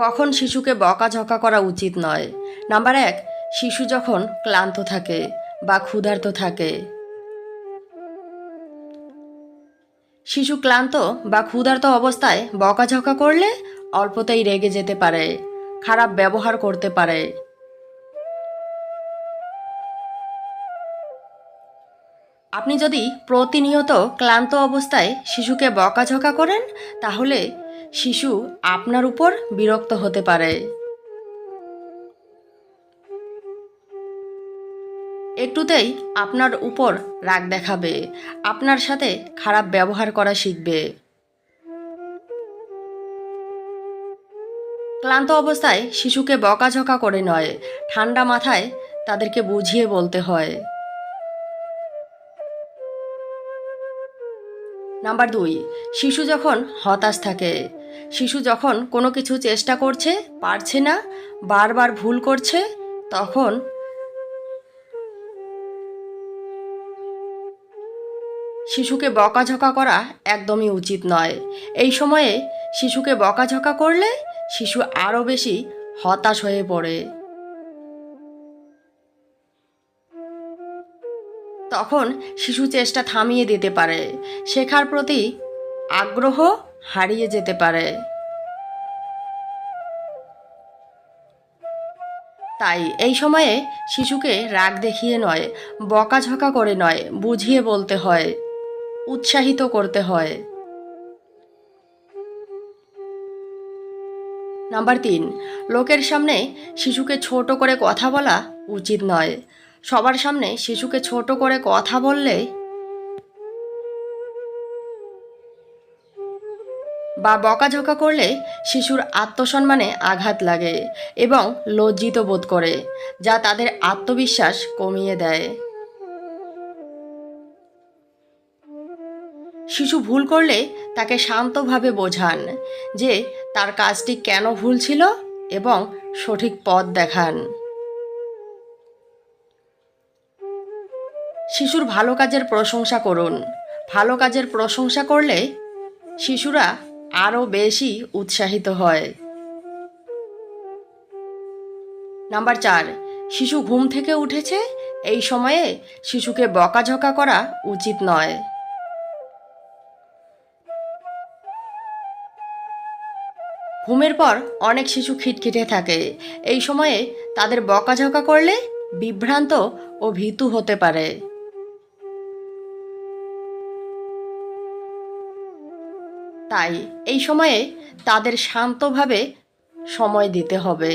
কখন শিশুকে বকাঝকা করা উচিত নয়? নাম্বার এক, শিশু যখন ক্লান্ত থাকে বা ক্ষুধার্ত থাকে। শিশু ক্লান্ত বা ক্ষুধার্ত অবস্থায় বকাঝকা করলে অল্পতেই রেগে যেতে পারে, খারাপ ব্যবহার করতে পারে। আপনি যদি প্রতিনিয়ত ক্লান্ত অবস্থায় শিশুকে বকাঝকা করেন, তাহলে শিশু আপনার উপর বিরক্ত হতে পারে। একটুতেই আপনার উপর রাগ দেখাবে, আপনার সাথে খারাপ ব্যবহার করা শিখবে। ক্লান্ত অবস্থায় শিশুকে বকাঝকা করে নয়, ঠান্ডা মাথায় তাদেরকে বুঝিয়ে বলতে হয়। নাম্বার দুই, শিশু যখন হতাশ থাকে শিশু যখন কোনো কিছু চেষ্টা করছে, পারছে না, বারবার ভুল করছে, তখন শিশুকে বকাঝকা করা একদমই উচিত নয়। এই সময়ে শিশুকে বকাঝকা করলে শিশু আরও বেশি হতাশ হয়ে পড়ে। তখন শিশু চেষ্টা থামিয়ে দিতে পারে। শেখার প্রতি আগ্রহ হারিয়ে যেতে পারে। তাই এই সময়ে শিশুকে রাগ দেখিয়ে নয়, বকাঝকা করে নয়, বুঝিয়ে বলতে হয়, উৎসাহিত করতে হয়। নাম্বার তিন, লোকের সামনে শিশুকে ছোট করে কথা বলা উচিত নয়। সবার সামনে শিশুকে ছোট করে কথা বললে বা বকাঝকা করলে শিশুর আত্মসম্মানে আঘাত লাগে এবং লজ্জিত বোধ করে, যা তাদের আত্মবিশ্বাস কমিয়ে দেয়। শিশু ভুল করলে তাকে শান্তভাবে বোঝান যে তার কাজটি কেন ভুল ছিল এবং সঠিক পথ দেখান। শিশুর ভালো কাজের প্রশংসা করুন। ভালো কাজের প্রশংসা করলে শিশুরা আরও বেশি উৎসাহিত হয়। নাম্বার চার, শিশু ঘুম থেকে উঠেছে? এই সময়ে শিশুকে বকাঝকা করা উচিত নয়। ঘুমের পর অনেক শিশু খিটখিটে থাকে। এই সময়ে তাদের বকাঝকা করলে বিভ্রান্ত ও ভীতু হতে পারে। তাই এই সময়ে তাদের শান্তভাবে সময় দিতে হবে।